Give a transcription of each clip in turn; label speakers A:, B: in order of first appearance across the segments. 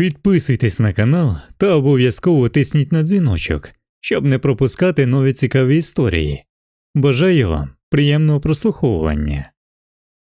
A: Підписуйтесь на канал та обов'язково тисніть на дзвіночок, щоб не пропускати нові цікаві історії. Бажаю вам приємного прослуховування.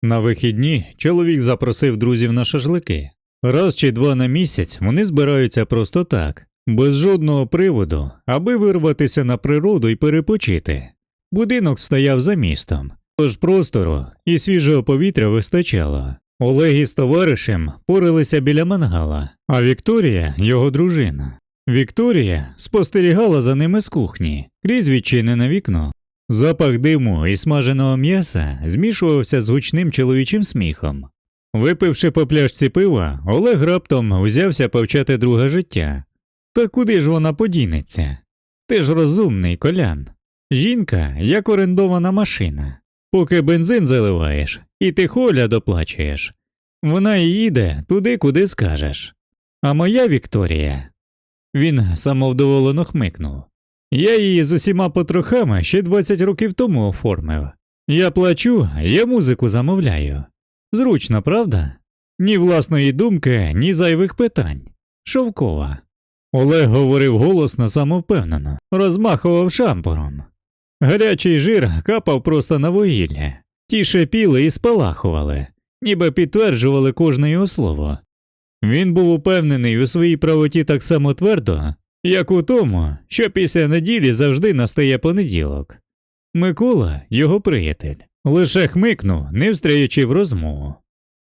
A: На вихідні чоловік запросив друзів на шашлики. Раз чи два на місяць вони збираються просто так, без жодного приводу, аби вирватися на природу і перепочити. Будинок стояв за містом, тож простору і свіжого повітря вистачало. Олег із товаришем порилися біля мангала, а Вікторія, його дружина. Вікторія спостерігала за ними з кухні, крізь відчинене вікно. Запах диму і смаженого м'яса змішувався з гучним чоловічим сміхом. Випивши по пляшці пива, Олег раптом узявся повчати друге життя. Та куди ж вона подінеться? Ти ж розумний колян. Жінка як орендована машина. Поки бензин заливаєш, і ти холя доплачуєш. Вона і їде туди, куди скажеш. А моя Вікторія. Він самовдоволено хмикнув. Я її з усіма потрохами ще 20 років тому оформив. Я плачу, я музику замовляю. Зручно, правда? Ні власної думки, ні зайвих питань. Шовкова. Олег говорив голосно самовпевнено, розмахував шампуром. Гарячий жир капав просто на вугілля, ті шепіли і спалахували, ніби підтверджували кожне його слово. Він був упевнений у своїй правоті так само твердо, як у тому, що після неділі завжди настає понеділок. Микола, його приятель, лише хмикнув, не встряючи в розмову.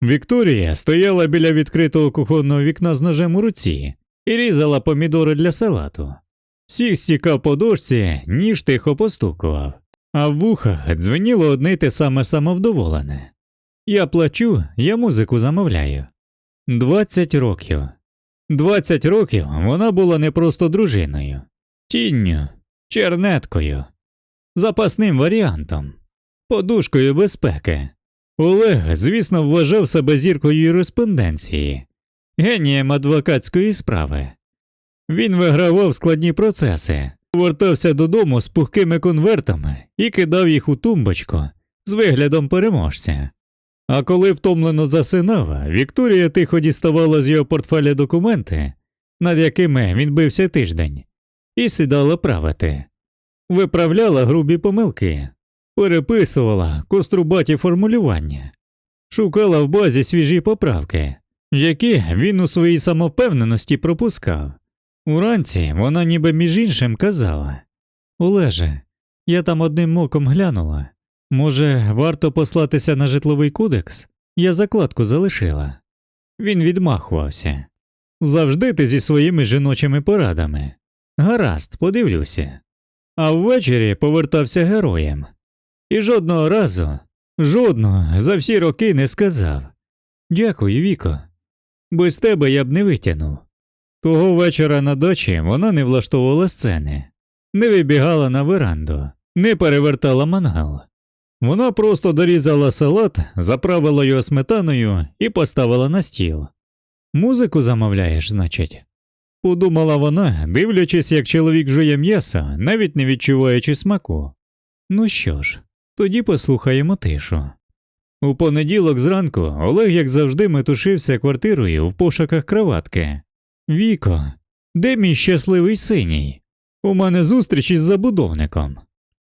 A: Вікторія стояла біля відкритого кухонного вікна з ножем у руці і різала помідори для салату. Всіх стікав по дошці, ніж тихо постукував, а в вухах дзвеніло одне й те саме самовдоволене. Я плачу, я музику замовляю. Двадцять років. Двадцять років вона була не просто дружиною, тінню, чернеткою, запасним варіантом, подушкою безпеки. Олег, звісно, вважав себе зіркою юриспонденції, генієм адвокатської справи. Він вигравав складні процеси, повертався додому з пухкими конвертами і кидав їх у тумбочку з виглядом переможця. А коли втомлено засинав, Вікторія тихо діставала з його портфеля документи, над якими він бився тиждень, і сідала правити, виправляла грубі помилки, переписувала кострубаті формулювання, шукала в базі свіжі поправки, які він у своїй самовпевненості пропускав. Уранці вона ніби між іншим казала Олеже, я там одним оком глянула. Може, варто послатися на житловий кодекс? Я закладку залишила. Він відмахувався. Завжди ти зі своїми жіночими порадами. Гаразд, подивлюся. А ввечері повертався героєм. І жодного разу, жодного за всі роки не сказав Дякую, Віко. Без тебе я б не витягнув. Того вечора на дачі вона не влаштовувала сцени, не вибігала на веранду, не перевертала мангал. Вона просто дорізала салат, заправила його сметаною і поставила на стіл. Музику замовляєш, значить? Подумала вона, дивлячись, як чоловік жує м'ясо, навіть не відчуваючи смаку. Ну що ж, тоді послухаємо тишу. У понеділок зранку Олег, як завжди, метушився квартирою в пошуках кроватки. Віко, де мій щасливий синій? У мене зустріч із забудовником.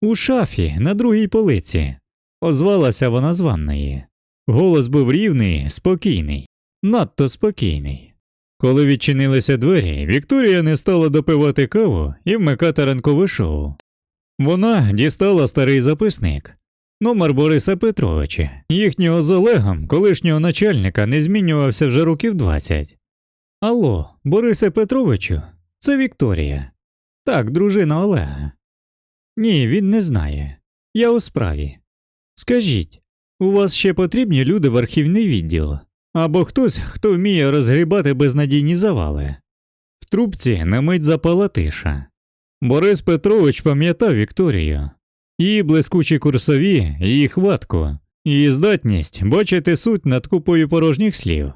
A: У шафі на другій полиці. Озвалася вона з ванної. Голос був рівний, спокійний, надто спокійний. Коли відчинилися двері, Вікторія не стала допивати каву і вмикати ранкове шоу. Вона дістала старий записник, номер Бориса Петровича, їхнього з Олегом, колишнього начальника, не змінювався вже років 20. Алло, Борисе Петровичу, це Вікторія. Так, дружина Олега. Ні, він не знає. Я у справі. Скажіть, у вас ще потрібні люди в архівний відділ, або хтось, хто вміє розгрібати безнадійні завали. В трубці на мить запала тиша. Борис Петрович пам'ятав Вікторію, її блискучі курсові, її хватку, її здатність бачити суть над купою порожніх слів.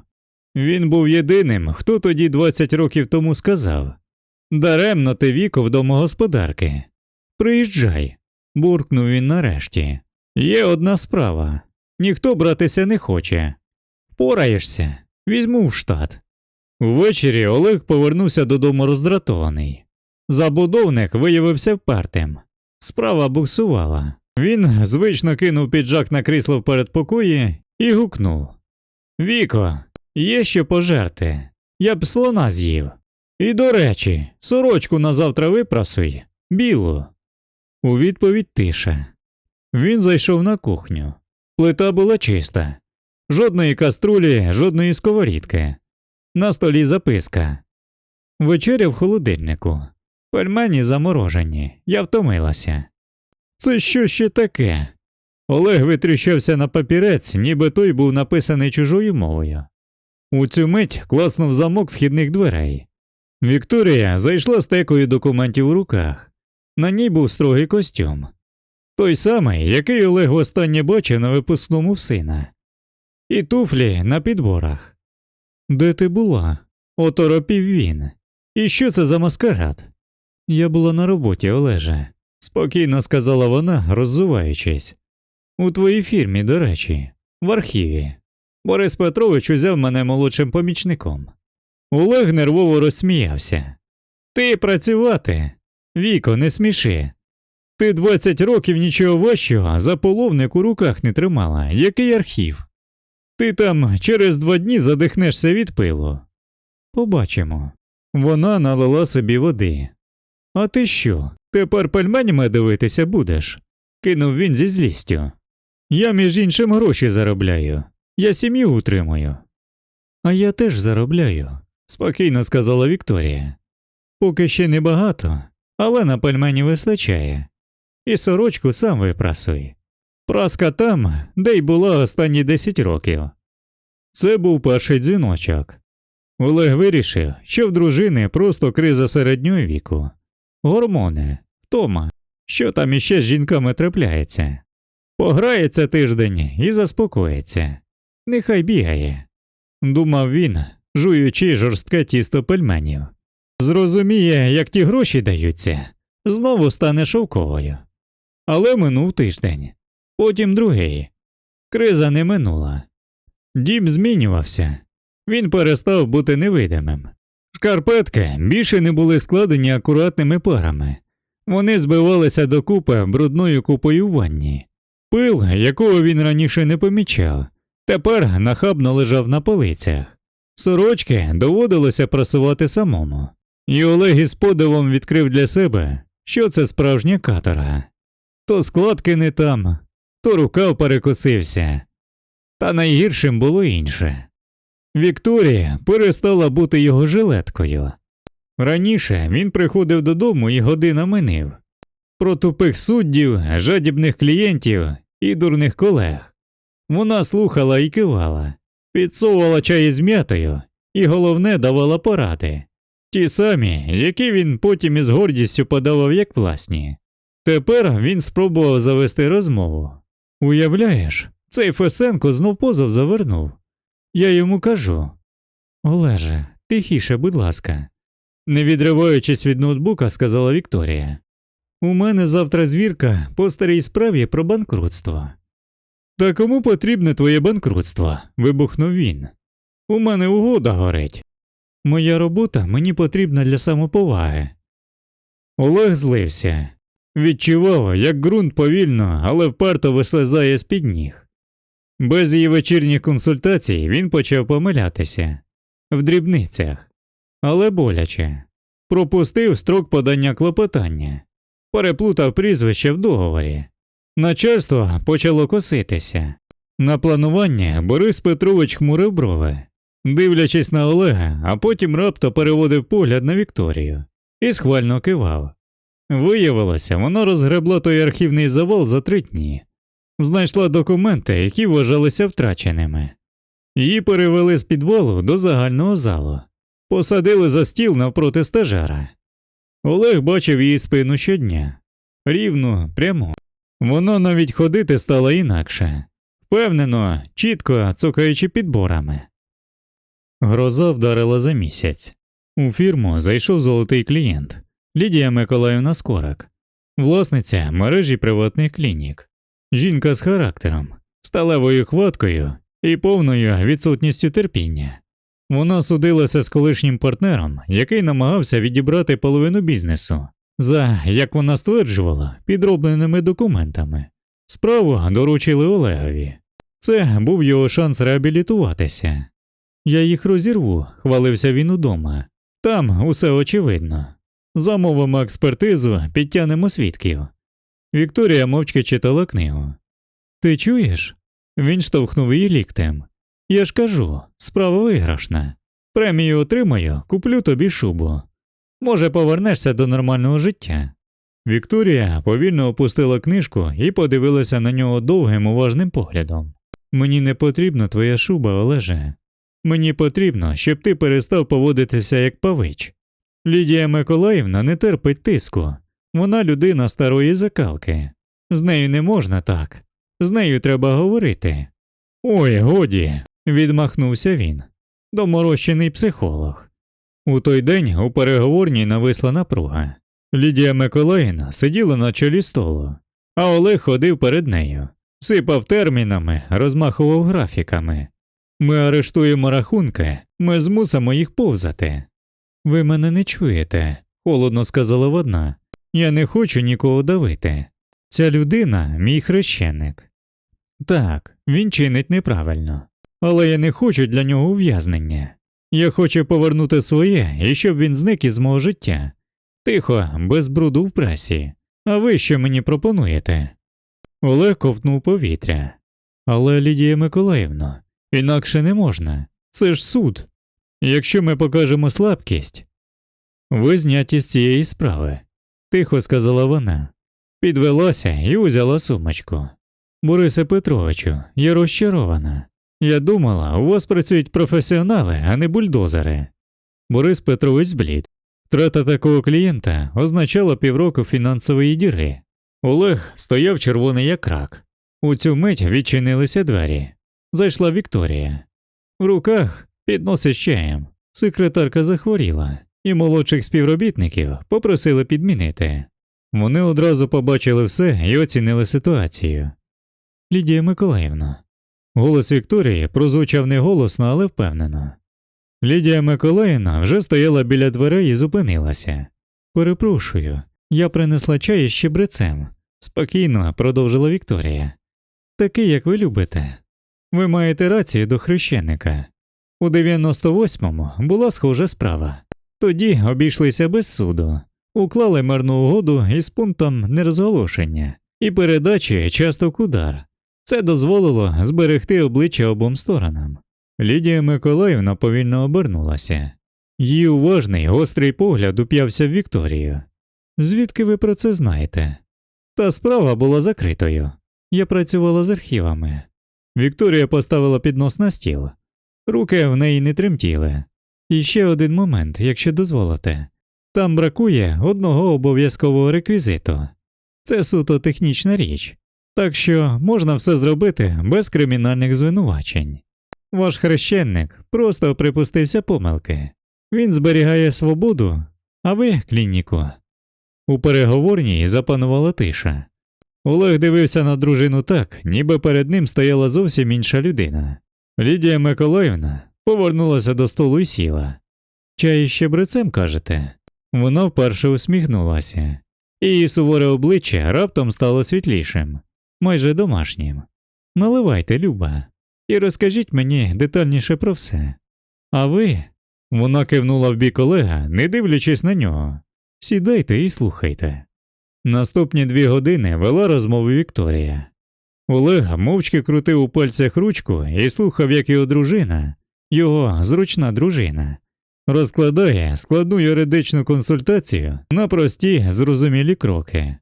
A: Він був єдиним, хто тоді 20 років тому сказав Даремно ти віко в домогосподарки. Приїжджай, буркнув він нарешті. Є одна справа ніхто братися не хоче. Впораєшся, візьму в штат. Увечері Олег повернувся додому роздратований. Забудовник виявився впертим. Справа буксувала. Він звично кинув піджак на крісло в передпокої і гукнув Віко, є що пожерти. Я б слона з'їв. І до речі, сорочку на завтра випрасуй, білу. У відповідь тиша. Він зайшов на кухню. Плита була чиста. Жодної каструлі, жодної сковорідки. На столі записка. Вечеря в холодильнику. Пельмені заморожені. Я втомилася. Це що ще таке? Олег витріщався на папірець, ніби той був написаний чужою мовою. У цю мить класнув замок вхідних дверей. Вікторія зайшла з текою документів у руках. На ній був строгий костюм. Той самий, який Олег востаннє бачив на випускному в сина. І туфлі на підборах. Де ти була? оторопів він. І що це за маскарад? Я була на роботі, Олеже, спокійно сказала вона, роззуваючись. У твоїй фірмі, до речі, в архіві. Борис Петрович узяв мене молодшим помічником. Олег нервово розсміявся. Ти працювати? Віко, не сміши. Ти 20 років нічого важчого за половник у руках не тримала. Який архів? Ти там через два дні задихнешся від пилу. Побачимо. Вона налила собі води. А ти що, тепер пельменями дивитися будеш? кинув він зі злістю. Я, між іншим, гроші заробляю. Я сім'ю утримую. А я теж заробляю, спокійно сказала Вікторія. Поки ще небагато, але на пельмені вистачає. І сорочку сам випрасуй. Праска там, де й була останні 10 років. Це був перший дзвіночок. Олег вирішив, що в дружини просто криза середнього віку, гормони, втома, що там іще з жінками трапляється. Пограється тиждень і заспокоїться. Нехай бігає. Думав він, жуючи жорстке тісто пельменів. Зрозуміє, як ті гроші даються, знову стане шовковою. Але минув тиждень, потім другий. Криза не минула. Дім змінювався, він перестав бути невидимим. Шкарпетки більше не були складені акуратними парами, вони збивалися докупи брудною купою в ванні. Пил, якого він раніше не помічав, тепер нахабно лежав на полицях. Сорочки доводилося прасувати самому, і Олег із подивом відкрив для себе, що це справжня каторга. То складки не там, то рукав перекосився. Та найгіршим було інше. Вікторія перестала бути його жилеткою. Раніше він приходив додому і година минив. Про тупих суддів, жадібних клієнтів і дурних колег. Вона слухала і кивала, підсовувала чай з м'ятою і, головне, давала поради. Ті самі, які він потім із гордістю подавав як власні. Тепер він спробував завести розмову. Уявляєш, цей Фесенко знов позов завернув. Я йому кажу Олеже, тихіше, будь ласка. Не відриваючись від ноутбука, сказала Вікторія. У мене завтра звірка по старій справі про банкрутство. Та кому потрібне твоє банкрутство? вибухнув він. У мене угода горить. Моя робота мені потрібна для самоповаги. Олег злився, відчував, як ґрунт повільно, але вперто вислизає з під ніг. Без її вечірніх консультацій він почав помилятися в дрібницях, але боляче. Пропустив строк подання клопотання, переплутав прізвище в договорі. Начальство почало коситися. На планування Борис Петрович хмурив брови, дивлячись на Олега, а потім рапто переводив погляд на Вікторію і схвально кивав. Виявилося, вона розгребла той архівний завал за три дні, знайшла документи, які вважалися втраченими. Її перевели з підвалу до загального залу, посадили за стіл навпроти стажара. Олег бачив її спину щодня, рівно, прямо. Вона навіть ходити стала інакше, впевнено, чітко цокаючи підборами. Гроза вдарила за місяць. У фірму зайшов золотий клієнт Лідія Миколаївна Скорак, власниця мережі приватних клінік, жінка з характером, сталевою хваткою і повною відсутністю терпіння. Вона судилася з колишнім партнером, який намагався відібрати половину бізнесу за, як вона стверджувала, підробленими документами. Справу доручили Олегові. Це був його шанс реабілітуватися. Я їх розірву, хвалився він удома. Там усе очевидно. Замовимо експертизу, підтягнемо свідків. Вікторія мовчки читала книгу. Ти чуєш? Він штовхнув її ліктем. Я ж кажу, справа виграшна. Премію отримаю, куплю тобі шубу. Може, повернешся до нормального життя. Вікторія повільно опустила книжку і подивилася на нього довгим уважним поглядом. Мені не потрібна твоя шуба, Олеже. Мені потрібно, щоб ти перестав поводитися як павич. Лідія Миколаївна не терпить тиску. Вона людина старої закалки. З нею не можна так. З нею треба говорити. Ой, годі, відмахнувся він. Доморощений психолог. У той день у переговорній нависла напруга. Лідія Миколаївна сиділа на чолі столу, а Олег ходив перед нею, сипав термінами, розмахував графіками. Ми арештуємо рахунки, ми змусимо їх повзати. Ви мене не чуєте, холодно сказала вона. Я не хочу нікого давити. Ця людина мій хрещеник. Так, він чинить неправильно, але я не хочу для нього ув'язнення. Я хочу повернути своє і щоб він зник із мого життя. Тихо, без бруду в пресі. А ви що мені пропонуєте? Олег ковтнув повітря. Але Лідія Миколаївна, інакше не можна. Це ж суд. Якщо ми покажемо слабкість, ви зняті з цієї справи, тихо сказала вона. Підвелася і узяла сумочку. Борисе Петровичу, я розчарована. Я думала, у вас працюють професіонали, а не бульдозери. Борис Петрович зблід. Втрата такого клієнта означала півроку фінансової діри. Олег стояв червоний як рак. У цю мить відчинилися двері. Зайшла Вікторія. В руках підноси з чаєм. Секретарка захворіла, і молодших співробітників попросили підмінити. Вони одразу побачили все і оцінили ситуацію. Лідія Миколаївна. Голос Вікторії прозвучав не голосно, але впевнено. Лідія Миколаївна вже стояла біля дверей і зупинилася. Перепрошую, я принесла чай із щебрецем, спокійно продовжила Вікторія. Такий, як ви любите. Ви маєте рацію до хрещеника. У 98-му була схожа справа. Тоді обійшлися без суду, уклали мирну угоду із пунктом нерозголошення і передачі часток удар. Це дозволило зберегти обличчя обом сторонам. Лідія Миколаївна повільно обернулася. Її уважний гострий погляд уп'явся в Вікторію. Звідки ви про це знаєте? Та справа була закритою. Я працювала з архівами. Вікторія поставила піднос на стіл. Руки в неї не тремтіли. І ще один момент, якщо дозволите. Там бракує одного обов'язкового реквізиту. Це суто технічна річ, так що можна все зробити без кримінальних звинувачень. Ваш хрещенник просто припустився помилки. Він зберігає свободу, а ви клініку. У переговорній запанувала тиша. Олег дивився на дружину так, ніби перед ним стояла зовсім інша людина. Лідія Миколаївна повернулася до столу і сіла. Чай із щебрецем, кажете? Вона вперше усміхнулася, її суворе обличчя раптом стало світлішим, майже домашнім. Наливайте, Люба, і розкажіть мені детальніше про все. А ви. Вона кивнула в бік Олега, не дивлячись на нього. Сідайте і слухайте. Наступні дві години вела розмову Вікторія. Олег мовчки крутив у пальцях ручку і слухав, як його дружина, його зручна дружина, розкладає складну юридичну консультацію на прості зрозумілі кроки.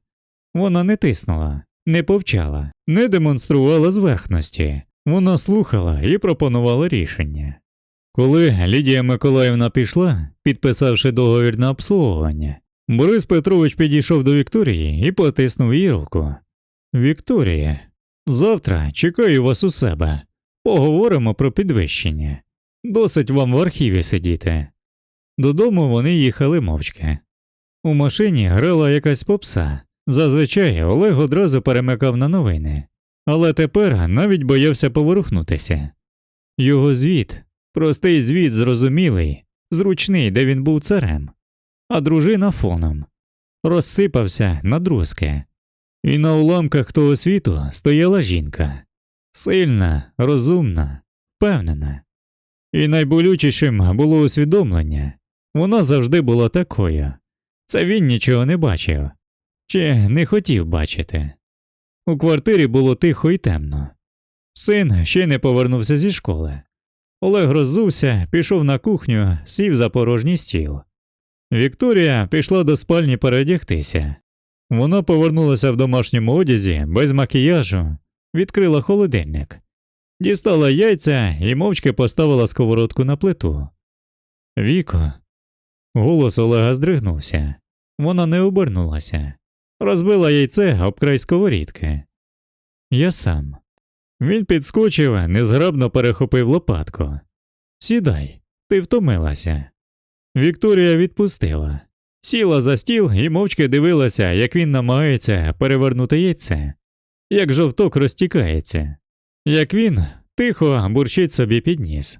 A: Вона не тиснула, не повчала, не демонструвала зверхності, вона слухала і пропонувала рішення. Коли Лідія Миколаївна пішла, підписавши договір на обслуговування, Борис Петрович підійшов до Вікторії і потиснув її руку. Вікторія, завтра чекаю вас у себе. Поговоримо про підвищення. Досить вам в архіві сидіти. Додому вони їхали мовчки. У машині грала якась попса. Зазвичай Олег одразу перемикав на новини, але тепер навіть боявся поворухнутися. Його звіт Простий звіт зрозумілий, зручний, де він був царем, а дружина фоном. Розсипався на друзки. І на уламках того світу стояла жінка сильна, розумна, впевнена. І найболючішим було усвідомлення вона завжди була такою. Це він нічого не бачив чи не хотів бачити. У квартирі було тихо і темно. Син ще не повернувся зі школи. Олег роззувся, пішов на кухню, сів за порожній стіл. Вікторія пішла до спальні переодягтися. Вона повернулася в домашньому одязі без макіяжу, відкрила холодильник, дістала яйця і мовчки поставила сковородку на плиту. Віко. Голос Олега здригнувся. Вона не обернулася, розбила яйце об край сковорідки. Я сам. Він підскочив, незграбно перехопив лопатку. Сідай, ти втомилася. Вікторія відпустила, сіла за стіл і мовчки дивилася, як він намагається перевернути яйце, як жовток розтікається, як він тихо бурчить собі під ніс.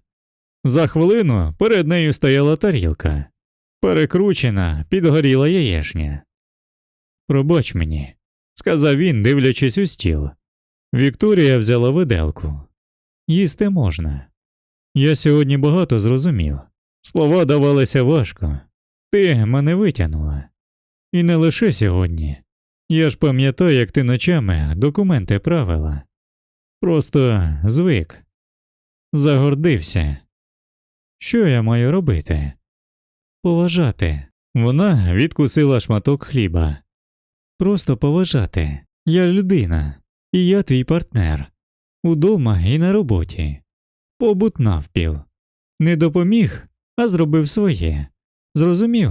A: За хвилину перед нею стояла тарілка, перекручена, підгоріла яєшня. Пробач мені, сказав він, дивлячись у стіл. Вікторія взяла виделку. Їсти можна. Я сьогодні багато зрозумів. Слова давалися важко. Ти мене витягнула. І не лише сьогодні. Я ж пам'ятаю, як ти ночами документи правила. Просто звик. Загордився. Що я маю робити? Поважати. Вона відкусила шматок хліба. Просто поважати. Я людина, і я твій партнер. Удома і на роботі. Побут навпіл. Не допоміг, а зробив своє. Зрозумів?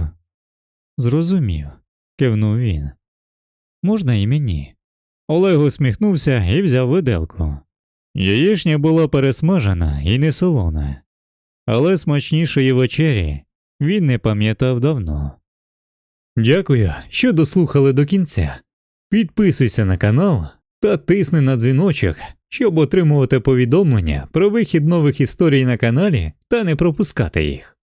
A: Зрозумів, кивнув він. Можна і мені. Олег усміхнувся і взяв виделку. Яєшня була пересмажена і не солона, але смачнішої вечері він не пам'ятав давно. Дякую, що дослухали до кінця. Підписуйся на канал та тисни на дзвіночок, щоб отримувати повідомлення про вихід нових історій на каналі та не пропускати їх.